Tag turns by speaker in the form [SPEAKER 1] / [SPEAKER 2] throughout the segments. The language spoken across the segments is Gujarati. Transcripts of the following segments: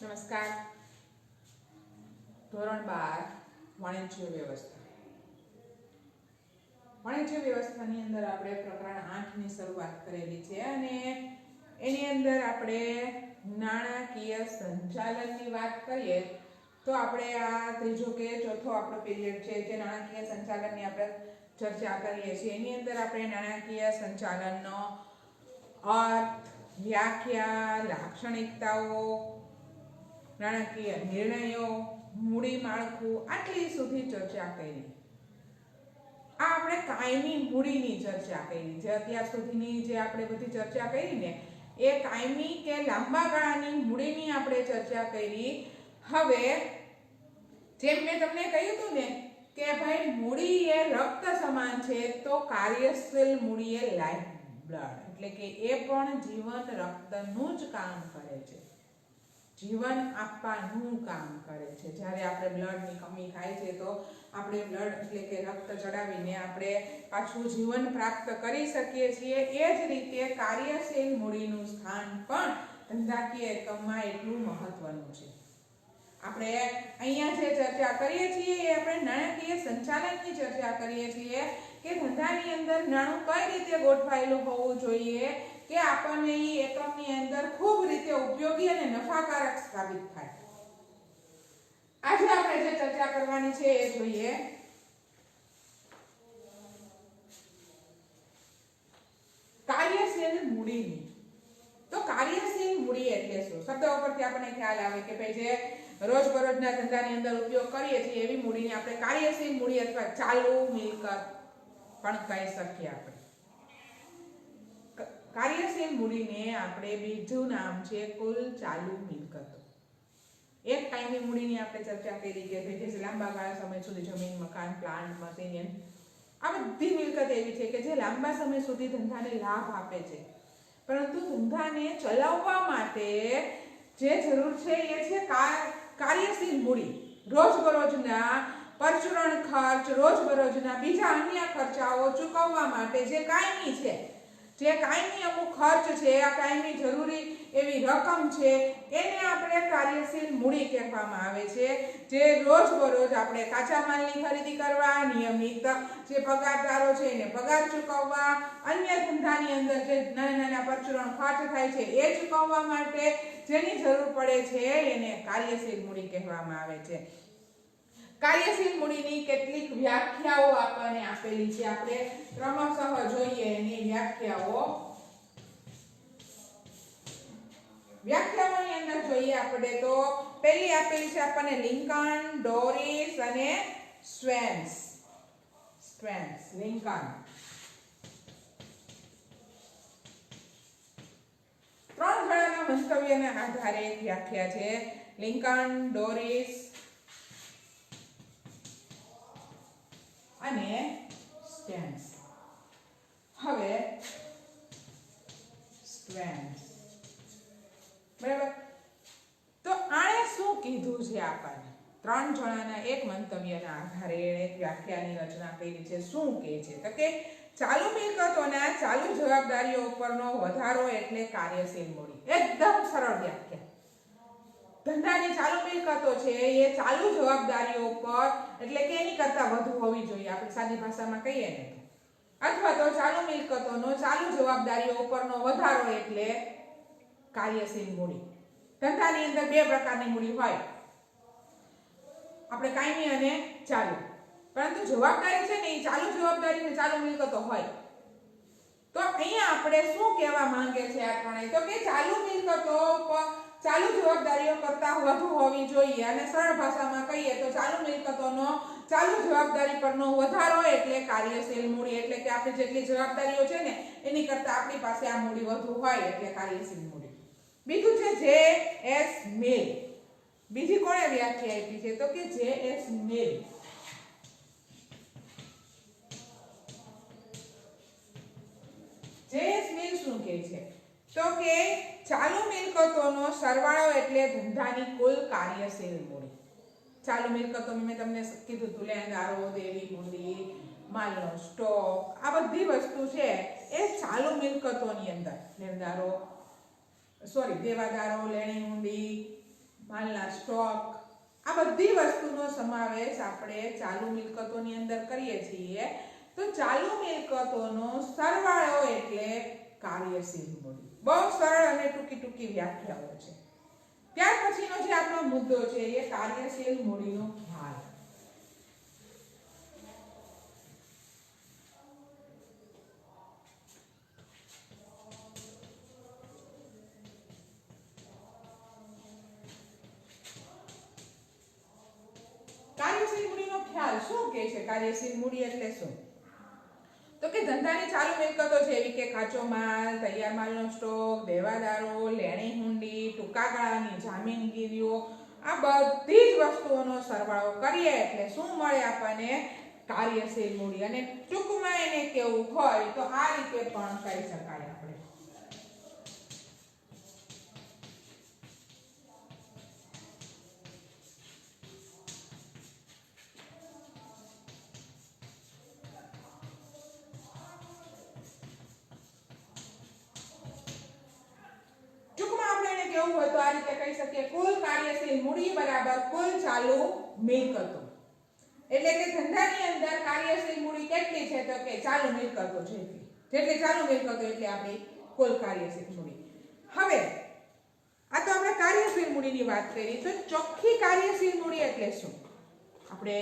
[SPEAKER 1] નમસ્કાર. ધોરણ બાર, વાણિજ્ય વ્યવસ્થા. વાણિજ્ય વ્યવસ્થાની અંદર આપણે પ્રકરણ આઠની શરૂઆત કરેલી છે અને એની અંદર આપણે નાણાકીય સંચાલનની વાત કરીએ, તો આપણે આ ત્રીજો કે ચોથો આપણો પીરિયડ છે જે નાણાકીય સંચાલનની આપણે ચર્ચા કરીએ છીએ. એની અંદર આપણે નાણાકીય સંચાલનનો અર્થ, વ્યાખ્યા, લાક્ષણિકતાઓ નાણાકીય નિર્ણયો મૂડી માળખું આટલી સુધી ચર્ચા કરી. આ આપણે કાયમી મૂડીની ચર્ચા કરી. જે અત્યાર સુધીની જે આપણે બધી ચર્ચા કરી ને, એ કાયમી કે લાંબા ગાળાની મૂડીની આપણે ચર્ચા કરી. હવે, જેમ મેં તમને કહ્યું હતું ને, કે ભાઈ મૂડી એ રક્ત સમાન છે, તો કાર્યશીલ મૂડી એ લાઈફ બ્લડ. એટલે કે એ પણ જીવન રક્તનું જ કામ કરે છે. જીવન આપવાનું કામ કરે છે. જ્યારે આપણે બ્લડની કમી થાય છે, તો આપણે બ્લડ એટલે કે રક્ત ચડાવીને આપણે પાછું જીવન પ્રાપ્ત કરી શકીએ છીએ. એ જ રીતે કાર્યશીલ મૂડીનું સ્થાન પણ ધંધાકીય એકમમાં એટલું મહત્વનું છે. આપણે અહીંયા જે ચર્ચા કરીએ છીએ, એ આપણે નાણાકીય સંચાલનની ચર્ચા કરીએ છીએ કે ધંધાની અંદર નાણું કઈ રીતે ગોઠવાયેલું હોવું જોઈએ કે આપણને એ એકમની અંદર ખૂબ રીતે ઉપયોગી અને નફાકારક સાબિત થાય. આજે આપણે જે ચર્ચા કરવાની છે એ જોઈએ. કાર્યશીલ મૂડીની તો કાર્યશીલ મૂડી એટલે શું? શબ્દ ઉપરથી આપણને ખ્યાલ આવે કે ભાઈ જે રોજબરોજના ધંધાની અંદર ઉપયોગ કરીએ છીએ એવી મૂડીને આપણે કાર્યશીલ મૂડી અથવા ચાલુ મિલકત પણ કહી શકીએ આપણે. કાર્યશીલ મૂડીને આપણે બીજું નામ છે કુલ ચાલુ મિલકતો. એક કાયમી મૂડીની આપણે ચર્ચા કરી કે ભાઈ જે લાંબા ગાળા સમય સુધી જમીન, મકાન પ્લાન્ટ મશીન આ બધી મિલકત એવી છે કે જે લાંબા સમય સુધી ધંધાને લાભ આપે છે. પરંતુ ધંધાને ચલાવવા માટે જે જરૂર છે એ છે કાર્યશીલ મૂડી. રોજબરોજના પરચુરણ ખર્ચ, રોજબરોજના બીજા અન્ય ખર્ચાઓ ચૂકવવા માટે જે કાયમી છે જે કાયમી અમુક ખર્ચ છે, આ કાયમી જરૂરી એવી રકમ છે, એને આપણે કાર્યશીલ મૂડી કહેવામાં આવે છે. જે રોજબરોજ આપણે કાચા માલની ખરીદી કરવા, નિયમિત જે પગારદારો છે એને પગાર ચૂકવવા, અન્ય ધંધાની અંદર જે નાના નાના પરચુરણ ખર્ચ થાય છે, એ ચૂકવવા માટે જેની જરૂર પડે છે, એને કાર્યશીલ મૂડી કહેવામાં આવે છે. કાર્યશીલ મૂડીની કેટલીક વ્યાખ્યાઓ આપણને આપેલી છે. આપણે ક્રમશઃ જોઈએ એની વ્યાખ્યાઓ. વ્યાખ્યાઓની અંદર જોઈએ આપણે તો પહેલી આપેલી છે આપણને લિંકન, ડોરિસ અને સ્વેન્સ. સ્વેન્સ, લિંકન. ત્રણ જણાના મંતવ્યના આધારે વ્યાખ્યા છે. લિંકન, ડોરિસ અને સ્ટેન્સ હવે સ્ટ્રેન્સ બરાબર? તો આણે શું કીધું છે આપણને? ત્રણ જણાના એક મંતવ્યના આધારે એણે વ્યાખ્યાની રચના કરી છે. શું કહે છે? તો કે ચાલુ મિલકતોના ચાલુ જવાબદારીઓ ઉપરનો વધારો એટલે કાર્યશીલ મૂડી. એકદમ સરળ વ્યાખ્યા. ધંધાની ચાલુ મિલકતો છે, એ ચાલુ જવાબદારીઓ ઉપર, એટલે કે એની કરતાં વધુ હોવી જોઈએ, આપણે સાદી ભાષામાં કહીએ ને અથવા તો ચાલુ મિલકતોનો, ચાલુ જવાબદારીઓ ઉપરનો વધારો એટલે કાર્યશીલ મૂડી. ધંધાની અંદર બે પ્રકારની મૂડી હોય. આપણે કાયમી અને ચાલુ. પરંતુ જવાબદારી છે ને, એ ચાલુ જવાબદારી ને ચાલુ મિલકતો હોય. તો અહીંયા આપણે શું કહેવા માંગે છે આ ત્રણેય? તો કે ચાલુ મિલકતો પર ચાલુ જવાબદારીઓ કરતાં વધુ હોવી જોઈએ અને સરળ ભાષામાં કહીએ તો ચાલુ મિલકતોનો, ચાલુ જવાબદારી પરનો વધારો એટલે કાર્યશીલ મૂડી, એટલે કે આપણે જેટલી જવાબદારીઓ છે ને, એની કરતાં આપણી પાસે આ મૂડી વધુ હોય એટલે કાર્યશીલ મૂડી. બીજું છે જે એસ મિલ. બીજી કોણે વ્યાખ્યા આપી છે? તો કે જે એસ મિલ. જેએસ મિલ શું કહે છે? તો કે, ચાલુ મિલકતોનો સરવાળો એટલે ધંધાની કુલ કાર્યશીલ મૂડી. ચાલુ મિલકતો મેં તમને કીધું તું, લેણદારો, દેવી મૂડી, માલનો સ્ટોક, આ બધી વસ્તુ છે એ ચાલુ મિલકતોની અંદર. લેણદારો, સોરી, દેવાદારો, લેણી મૂડી, માલના સ્ટોક, આ બધી વસ્તુનો સમાવેશ આપણે ચાલુ મિલકતોની અંદર કરીએ છીએ. તો ચાલુ મિલકતોનો સરવાળો એટલે કાર્યશીલ મૂડી બહુ સરળ અને ટૂંકી ટૂંકી વ્યાખ્યાઓ છે. ત્યાર પછીનો જે આપણો મુદ્દો છે એ કાર્યશીલ મૂડીનો ખ્યાલ. સ્ટોક, દેવાદારો, લેણી હુંડી, ટૂંકા ગાળાની જામીનગીરીઓ, આ બધી જ વસ્તુઓનો સરવાળો કરીએ એટલે શું મળે આપણને? કાર્યશીલ મૂડી. અને ટૂંકમાં એને કેવું હોય તો આ રીતે પણ કરી શકાય. કેવું હોય તો આ રીતે કહી શકીએ, કુલ કાર્યશીલ મૂડી બરાબર કુલ ચાલુ મિલકતો. એટલે કે ધંધાની અંદર કાર્યશીલ મૂડી કેટલી છે તો કે ચાલુ મિલકતો છે જેટલી ચાલુ મિલકતો એટલે આપણી કુલ કાર્યશીલ મૂડી. હવે, આ તો આપણે કાર્યશીલ મૂડીની વાત કરી, તો ચોખ્ખી કાર્યશીલ મૂડી એટલે શું? આપણે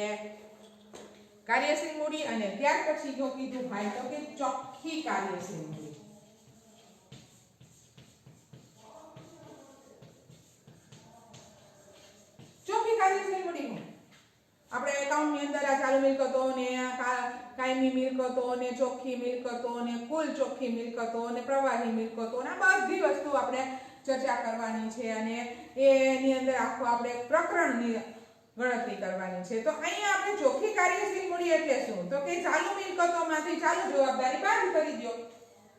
[SPEAKER 1] કાર્યશીલ મૂડી અને ત્યાર પછી જો કીધું ભાઈ તો કે ચોખ્ખી કાર્યશીલ મૂડી. અંદર આ ચાલુ મિલકતો ને કાયમી મિલકતો ને ચોખ્ખી મિલકતો ને કુલ ચોખ્ખી મિલકતો ને પ્રવાહી મિલકતો ને બધી વસ્તુ આપણે ચર્ચા કરવાની છે અને એની અંદર આખું આપણે પ્રકરણની ગણતરી કરવાની છે. તો અહીંયા આપણે ચોખ્ખી કાર્યશીલ મૂડી એટલે શું? તો કે ચાલુ મિલકતોમાંથી ચાલુ જવાબદારી બહાર કરી દો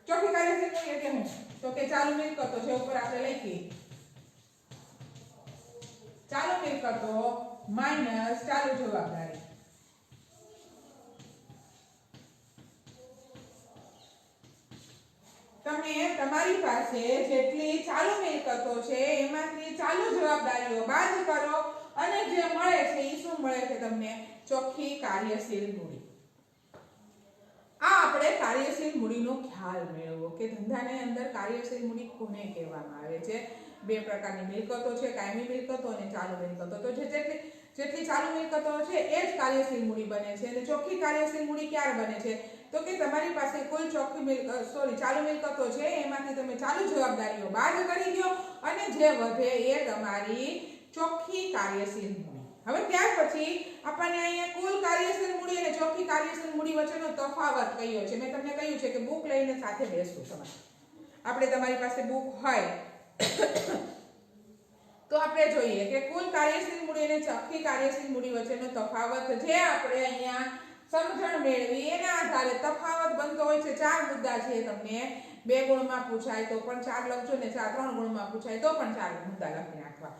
[SPEAKER 1] ચોખ્ખી કાર્યશીલ મૂડી એટલે શું? તો કે ચાલુ મિલકતો છે, ઉપર આપણે લખી. ચાલુ મિલકતો માઇનસ ચાલુ જવાબદારી. તમે તમારી પાસે જેટલી ચાલુ મિલકતો છે, એમાંથી ચાલુ જવાબદારીઓ બાદ કરો અને જે મળે છે એ શું મળે છે તમને? ચોખ્ખી કાર્યશીલ મૂડી. આ આપણે કાર્યશીલ મૂડીનો ખ્યાલ મેળવવો કે ધંધાની અંદર કાર્યશીલ મૂડી કોને કહેવામાં આવે છે? બે પ્રકારની મિલકતો છે, કાયમી મિલકતો અને ચાલુ મિલકતો. તો જે જેટલી જેટલી ચાલુ મિલકતો છે, એ જ કાર્યશીલ મૂડી બને છે. અને ચોખ્ખી કાર્યશીલ મૂડી ક્યારે બને છે? તો કે તમારી પાસે કુલ ચોખ્ખી મિલકત સોરી ચાલુ મિલકતો છે, એમાંથી તમે ચાલુ જવાબદારીઓ બાદ કરી દો અને જે વધે એ તમારી ચોખ્ખી કાર્યશીલ મૂડી. હવે ત્યાર પછી આપણને અહીંયા કુલ કાર્યશીલ મૂડી અને ચોખ્ખી કાર્યશીલ મૂડી વચ્ચેનો તફાવત કયો છે? મેં તમને કહ્યું છે કે બુક લઈને સાથે બેસવું તમારે આપણે તમારી પાસે બુક હોય, તો આપણે જોઈએ કે કુલ કાર્યશીલ મૂડી અને ચોખ્ખી કાર્યશીલ મૂડી વચ્ચેનો તફાવત જે આપણે અહીંયા સમજણ મેળવી. એના આધારે તફાવત બનતો હોય છે. ચાર મુદ્દા છે તમને. બે ગુણમાં પૂછાય તો પણ ચાર લખજો ને ચાર ત્રણ ગુણમાં પૂછાય તો પણ ચાર મુદ્દા લખી નાખવા.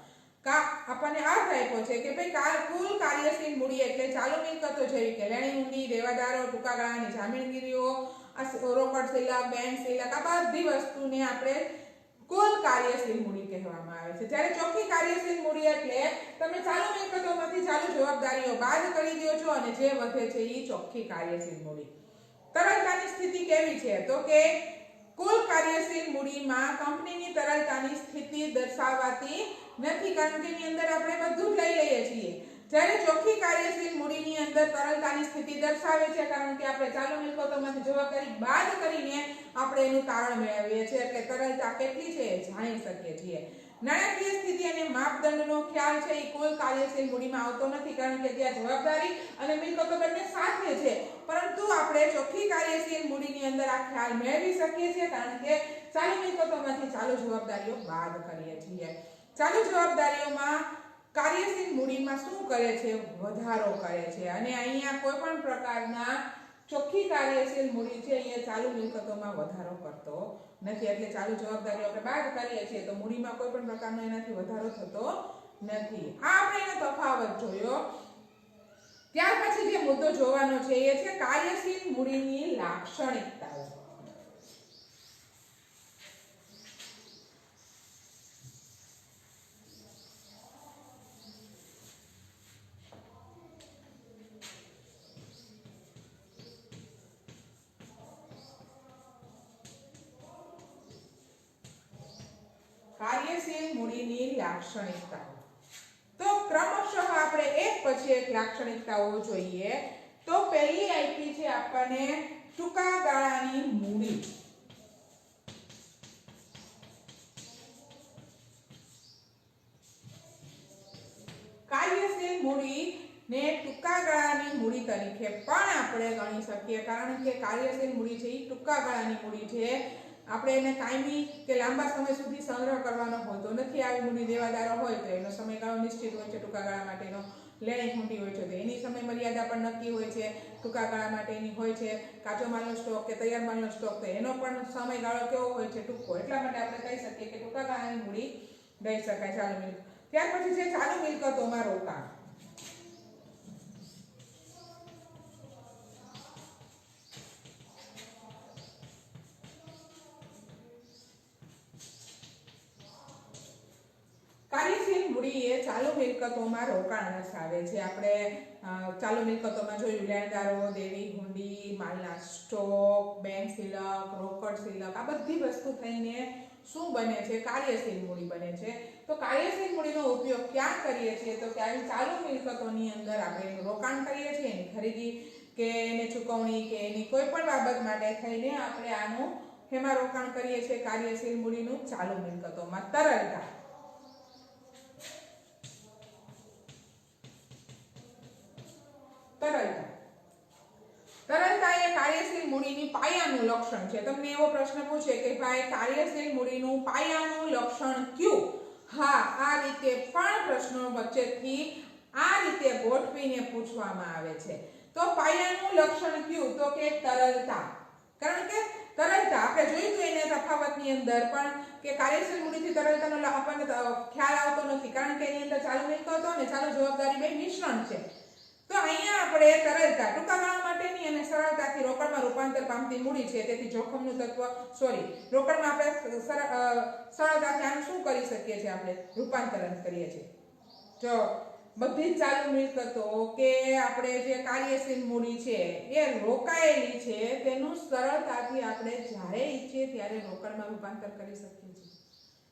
[SPEAKER 1] કા, આપણને અર્થ આપ્યો છે કે ભાઈ કાર, કુલ કાર્યશીલ મૂડી એટલે ચાલુ મિલકતો જેવી કે લેણી ઊંડી દેવાદારો ટૂંકા ગાળાની જામીનગીરીઓ, આ રોકડ સિલક બેંક સિલક આ બધી વસ્તુને આપણે કુલ કાર્યશીલ મૂડી કહેવામાં આવે છે. જ્યારે ચોખ્ખી કાર્યશીલ મૂડી એટલે તમે ચાલુ મિલકતોમાંથી ચાલુ જવાબદારીઓ બાદ કરી દો છો અને જે વધે છે એ ચોખ્ખી કાર્યશીલ મૂડી. તરલતાની સ્થિતિ કેવી છે? તો કે કુલ કાર્યશીલ મૂડીમાં કંપનીની તરલતાની સ્થિતિ દર્શાવાતી નથી, કારણ કે એની અંદર આપણે બધું જ લઈ લઈએ છીએ. જ્યારે ચોખ્ખી કાર્યશીલ મૂડીની અંદર તરલતાની સ્થિતિ દર્શાવે છે, કારણ કે આપણે ચાલુ મિલકતોમાંથી જવાબદારી બાદ કરીને આપણે એનું તારણ મેળવીએ છીએ, એટલે તરલતા કેટલી છે એ જાણી શકીએ છીએ. નાણાકીય સ્થિતિ અને માપદંડનો ખ્યાલ છે એ કોઈ કાર્યશીલ મૂડીમાં આવતો નથી, કારણ કે ત્યાં જવાબદારી અને મિલકતો બંને સાથે છે. પરંતુ આપણે ચોખ્ખી કાર્યશીલ મૂડીની અંદર આ ખ્યાલ મેળવી શકીએ છીએ, કારણ કે ચાલુ મિલકતોમાંથી ચાલુ જવાબદારીઓ બાદ કરીએ છીએ. ચાલુ જવાબદારીઓમાં કાર્યશીલ મૂડીમાં શું કરે છે? વધારો કરે છે. અને અહીંયા કોઈ પણ પ્રકારના ચોખ્ખી કાર્યશીલ મૂડી છે, એ ચાલુ મિલકતોમાં વધારો કરતો નથી, એટલે ચાલુ જવાબદારીઓ આપણે બાદ કરીએ છીએ. તો મૂડીમાં કોઈ પણ પ્રકારનો એનાથી વધારો થતો નથી. આ આપણે એનો તફાવત જોયો. ત્યાર પછી જે મુદ્દો જોવાનો છે, એ છે કાર્યશીલ મૂડીની લાક્ષણિકતાઓ. લાક્ષણિકતાઓ. તો ક્રમશઃ આપણે એક પછી એક લાક્ષણિકતાઓ જોઈએ, તો પહેલી આપી છે આપણને ટૂંકા ગાળાની મૂડી. કાર્યશીલ મૂડી ને ટૂંકા ગાળાની મૂડી તરીકે પણ આપણે ગણી શકીએ, કારણ કે કાર્યશીલ મૂડી છે એ ટૂંકા ગાળાની મૂડી છે. આપણે એને કાયમી કે લાંબા સમય સુધી સંગ્રહ કરવાનો હોતો નથી આવી મૂડી દેવાદારો હોય તો એનો સમયગાળો નિશ્ચિત હોય છે, ટૂંકા ગાળા માટેનો લેણી ખૂંટી હોય છે, તો એની સમય મર્યાદા પણ નક્કી હોય છે, ટૂંકા ગાળા માટેની હોય છે, કાચો માલનો સ્ટોક કે તૈયાર માલનો સ્ટોક, તો એનો પણ સમયગાળો કેવો હોય છે, ટૂંકો. એટલા માટે આપણે કહી શકીએ કે ટૂંકા ગાળાની મૂડી દઈ શકાય ચાલુ મિલકત ત્યાર પછી છે ચાલુ મિલકતોમાં રોકાણ. ચાલુ મિલકતોમાં રોકાણ દર્શાવે છે. આપણે ચાલુ મિલકતોમાં જોયું, લેણદારો, દેવી હુંડી માલના સ્ટોક, બેંક સિલક, રોકડ સિલક, આ બધી વસ્તુ થઈને શું બને છે? કાર્યશીલ મૂડી બને છે. તો કાર્યશીલ મૂડીનો ઉપયોગ ક્યાં કરીએ છીએ? તો કે ચાલુ મિલકતોની અંદર આપણે રોકાણ કરીએ છીએ, એની ખરીદી કે એને ચૂકવણી કે એની કોઈ પણ બાબત માટે થઈને આપણે આનું એમાં રોકાણ કરીએ છીએ. કાર્યશીલ મૂડીનું ચાલુ મિલકતોમાં તરલતા. તરલતા. તરલતા એ કાર્યશીલ મૂડીની પાયાનું લક્ષણ છે. તમને એવો પ્રશ્ન પૂછે કે ભાઈ, કાર્યશીલ મૂડીનું પાયાનું લક્ષણ કયું? હા, આ રીતે પણ પ્રશ્નો વચ્ચેથી આ રીતે ગોઠવીને પૂછવામાં આવે છે. તો પાયાનું લક્ષણ કયું? તો કે તરલતા. કારણ કે તરલતા, આપણે જોયું હતું એને તફાવતની અંદર પણ કે કાર્યશીલ મૂડીથી તરલતાનો આપણને ખ્યાલ આવતો નથી. કારણ કે એની અંદર ચાલુ મિલકતો અને ચાલુ જવાબદારી બે મિશ્રણ છે. તો અહીંયા આપણે તરલતા ટૂંકા ગાળા માટેની અને સરળતાથી રોકડમાં રૂપાંતર પામતી મૂડી છે. તેથી જોખમનું તત્વ સોરી રોકડમાં આપણે સર- સરળતાથી આનું શું કરી શકીએ છીએ આપણે? રૂપાંતરણ કરીએ છીએ. જો બધી જ ચાલુ મિલકતો કે આપણે જે કાર્યશીલ મૂડી છે, એ રોકાયેલી છે, તેનું સરળતાથી આપણે જ્યારે ઈચ્છીએ ત્યારે રોકડમાં રૂપાંતર કરી શકીએ.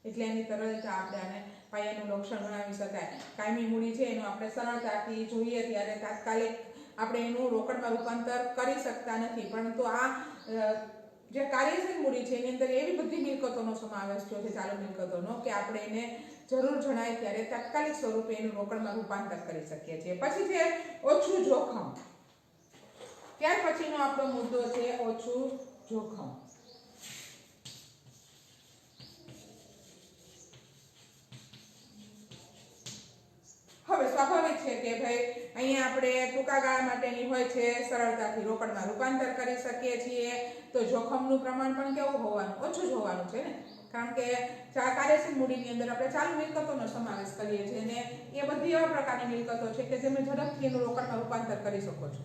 [SPEAKER 1] એટલે એની તરલતા આપણે આને પાયાનું લક્ષણ ગણાવી શકાય. કાયમી મૂડી છે એનું આપણે સરળતાથી જોઈએ ત્યારે તાત્કાલિક આપણે એનું રોકડમાં રૂપાંતર કરી શકતા નથી. પરંતુ આ જે કાર્યશીલ મૂડી છે એની અંદર એવી બધી મિલકતોનો સમાવેશ થયો છે, ચાલુ મિલકતોનો, કે આપણે એને જરૂર જણાય ત્યારે તાત્કાલિક સ્વરૂપે એનું રોકડમાં રૂપાંતર કરી શકીએ છીએ. પછી છે ઓછું જોખમ. ત્યાર પછીનો આપણો મુદ્દો છે ઓછું જોખમ. હવે સ્વાભાવિક છે કે ભાઈ અહીંયા આપણે ટૂંકા ગાળા માટેની હોય છે, સરળતાથી રોકડમાં રૂપાંતર કરી શકીએ છીએ. તો જોખમનું પ્રમાણ પણ કેવું હોવાનું? ઓછું જ હોવાનું છે ને? કારણ કે કાર્યશીલ મૂડીની અંદર આપણે ચાલુ મિલકતોનો સમાવેશ કરીએ છીએ અને એ બધી એવા પ્રકારની મિલકતો છે કે જેને ઝડપથી એનું રોકડમાં રૂપાંતર કરી શકો છો.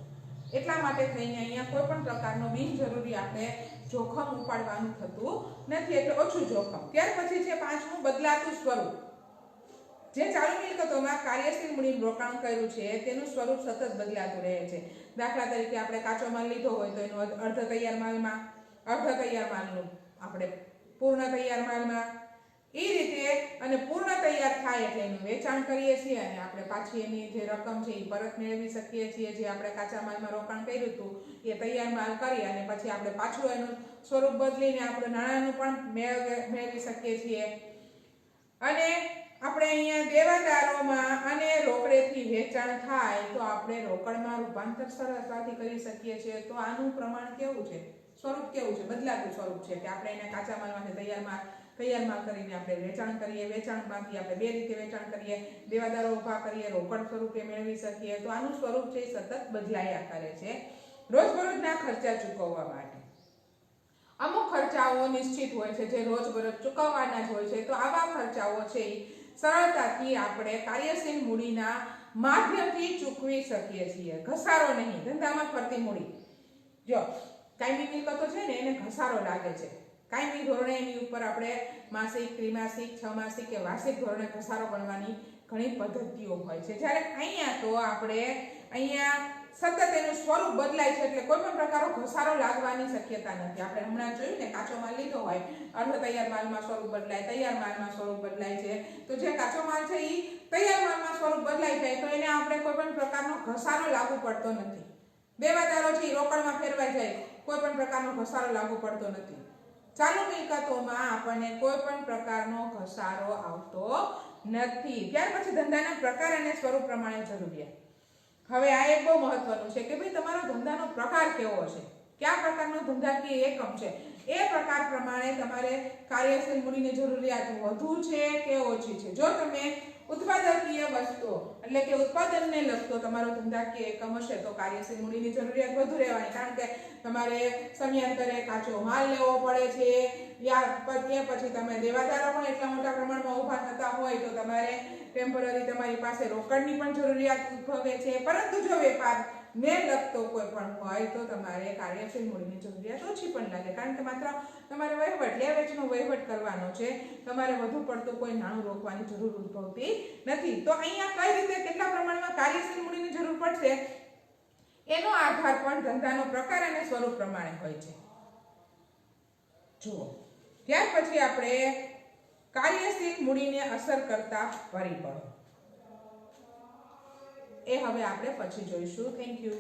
[SPEAKER 1] એટલા માટે થઈને અહીંયા કોઈ પણ પ્રકારનો બિનજરૂરી આપણે જોખમ ઉપાડવાનું થતું નથી. એટલે ઓછું જોખમ. ત્યાર પછી છે પાંચમું, બદલાતું સ્વરૂપ. જે ચાલુ મિલકતોમાં કાર્યશીલ મૂડી રોકાણ કર્યું છે, તેનું સ્વરૂપ સતત બદલાતું રહે છે. દાખલા તરીકે આપણે કાચો માલ લીધો હોય તો એનું અર્ધ તૈયાર માલમાં, અર્ધ તૈયાર માલનું આપણે પૂર્ણ તૈયાર માલમાં એ રીતે અને પૂર્ણ તૈયાર થાય એટલે એનું વેચાણ કરીએ છીએ અને આપણે પાછી એની જે રકમ છે એ પરત મેળવી શકીએ છીએ. જે આપણે કાચા માલમાં રોકાણ કર્યું હતું, એ તૈયાર માલ કરી અને પછી આપણે પાછું એનું સ્વરૂપ બદલીને આપણે નાણાંનું પણ મેળવી શકીએ છીએ. અને આપણે અહીંયા દેવાદારોમાં અને રોકડેથી વેચાણ થાય તો આપણે રોકડમાં રૂપાંતર સરળતાથી કરી શકીએ છીએ. તો આનું પ્રમાણ કેવું છે? સ્વરૂપ કેવું છે? બદલાતું સ્વરૂપ છે કે આપણે એને કાચા માલમાંથી તૈયાર માલ તૈયાર માલ કરીને આપણે વેચાણ કરીએ. વેચાણમાંથી આપણે બે રીતે વેચાણ કરીએ. દેવાદારો ઊભા કરીએ, રોકડ સ્વરૂપે મેળવી શકીએ. તો આનું સ્વરૂપ છે એ સતત બદલાયા કરે છે. રોજબરોજના ખર્ચા ચૂકવવા માટે. અમુક ખર્ચાઓ નિશ્ચિત હોય છે. જે રોજબરોજ ચૂકવવાના જ હોય છે. તો આવા ખર્ચાઓ છે ઈ સરળતાથી આપણે કાર્યશીલ મૂડીના માધ્યમથી ચૂકવી શકીએ છીએ. ઘસારો નહીં, ધંધામાં ફરતી મૂડી. જો કાયમી મિલકતો છે ને, એને ઘસારો લાગે છે. કાયમી ધોરણે એની ઉપર આપણે માસિક, ત્રિમાસિક છમાસિક કે વાર્ષિક ધોરણે ઘસારો ગણવાની ઘણી પદ્ધતિઓ હોય છે. જ્યારે અહીંયા તો આપણે અહીંયા સતત એનું સ્વરૂપ બદલાય છે એટલે કોઈ પણ પ્રકારનો ઘસારો લાગવાની શક્યતા નથી. આપણે હમણાં જોયું ને કાચો માલ લીધો હોય અર્ધ તૈયાર માલમાં સ્વરૂપ બદલાય, તૈયાર માલમાં સ્વરૂપ બદલાય છે. તો જે કાચો માલ છે એ તૈયાર માલમાં સ્વરૂપ બદલાઈ જાય તો એને આપણે કોઈ પણ પ્રકારનો ઘસારો લાગુ પડતો નથી. દેવાદારો છે એ રોકડમાં ફેરવાઈ જાય કોઈ પણ પ્રકારનો ઘસારો લાગુ પડતો નથી. ચાલુ મિલકતોમાં આપણને કોઈ પણ પ્રકારનો ઘસારો આવતો નથી. ત્યાર પછી ધંધાના પ્રકાર અને સ્વરૂપ પ્રમાણે જરૂરિયાત. હવે આ એક બહુ મહત્વનું છે કે ભાઈ તમારો ધંધાનો પ્રકાર કેવો છે કયા પ્રકારનો ધંધાકીય એકમ છે? એ પ્રકાર પ્રમાણે તમારે કાર્યશીલ મૂડીની જરૂરિયાત વધુ છે કે ઓછી છે? જો તમે ઉત્પાદકીય વસ્તુઓ એટલે કે ઉત્પાદનને લગતો તમારો ધંધાકીય એકમ હશે તો કાર્યશીલ મૂડીની જરૂરિયાત વધુ રહેવાની. કારણ કે તમારે સમયાંતરે કાચો માલ લેવો પડે છે યા એ પછી તમે દેવાદારો પણ એટલા મોટા પ્રમાણમાં ઊભા થતા હોય, તો તમારે ટેમ્પરરી તમારી પાસે રોકડની પણ જરૂરિયાત ઉદ્ભવે છે. પરંતુ જો વેપાર ને લગતો કોઈ પણ હોય, તો તમારે કાર્યશીલ મૂડીની જરૂરિયાત ઓછી પણ લાગે. કારણ કે માત્ર તમારે વહીવટ, લે વેચનો વહીવટ કરવાનો છે. તમારે વધુ પડતું કોઈ નાણું રોકવાની જરૂર ઉદ્ભવતી નથી. તો અહીંયા કઈ રીતે કેટલા પ્રમાણમાં કાર્યશીલ મૂડીની જરૂર પડશે? એનો આધાર પણ ધંધાનો પ્રકાર અને સ્વરૂપ પ્રમાણે હોય છે. જુઓ. ત્યાર પછી આપણે કાર્યશીલ મૂડીને અસર કરતા પરિબળો. એ હવે આપણે પછી જોઈશું. Thank you